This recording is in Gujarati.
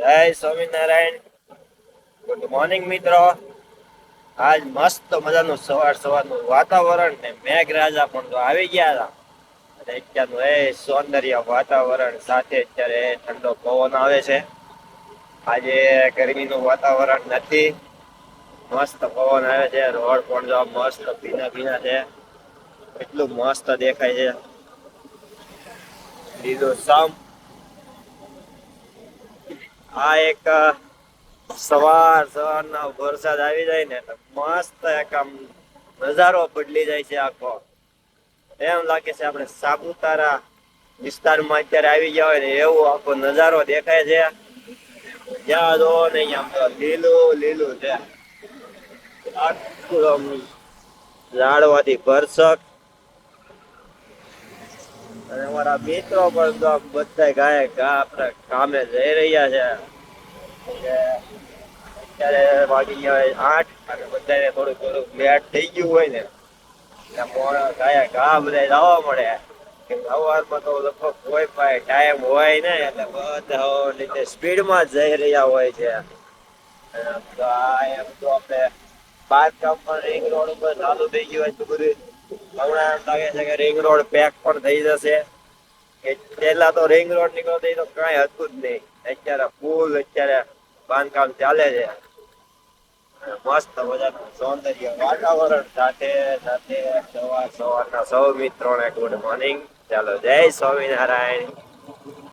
જય સ્વામિનારાયણ. ગુડ મોર્નિંગ મિત્રો. આજ મસ્ત મજાનું સવાર સવારનું વાતાવરણ ને મેઘરાજા પણ તો આવી ગયા હતા. અને અત્યારનું એ સૌંદર્ય વાતાવરણ સાથે અત્યારે ઠંડો પવન આવે છે. આજે ગરમીનું વાતાવરણ નથી. મસ્ત પવન આવે છે. રોડ પણ જો મસ્ત ભીના ભીના છે. એટલું મસ્ત દેખાય છે. લીલો સમ આ એક સવાર સવારના વરસાદ આવી જાય ને તો મસ્ત એક આમ નજારો બદલી જાય છે આખો. એમ લાગે છે આપણે સાપુતારા વિસ્તારમાં અત્યારે આવી ગયા હોય ને એવો આખો નજારો દેખાય છે. જ્યાં જો ને અહીંયા લીલું લીલું છે. આખું ઝાડવાથી ભરસક અને અમારા મિત્રો પણ તો બધા ગાય ગા આપણે કામે જઈ રહ્યા છે. અત્યારે વાગી ગયા હોય આઠ, અને બધાને થોડુંક થોડુંક લેટ થઈ ગયું હોય ને. એટલે મોડા ગાયા ગા બધા જવા મળે. સવારમાં તો લગભગ કોઈ પાસે ટાઈમ હોય ને, એટલે બધા રીતે સ્પીડમાં જઈ રહ્યા હોય છે. એમ તો આ એમ તો આપણે કામ પણ રિંગ રોડ ઉપર ચાલુ થઈ ગયું હોય તો બધું હમણાં લાગે છે કે રિંગ રોડ પેક પણ થઈ જશે. કે પહેલા તો રિંગ રોડ નીકળતો તો કાંઈ હતું જ નહીં. અત્યારે ફૂલ અત્યારે બાંધકામ ચાલે છે. મસ્ત મજાનું સૌંદર્ય વાતાવરણ સાથે સાથે સવાર સવારના સૌ મિત્રોને ગુડ મોર્નિંગ ચાલો જય સ્વામિનારાયણ.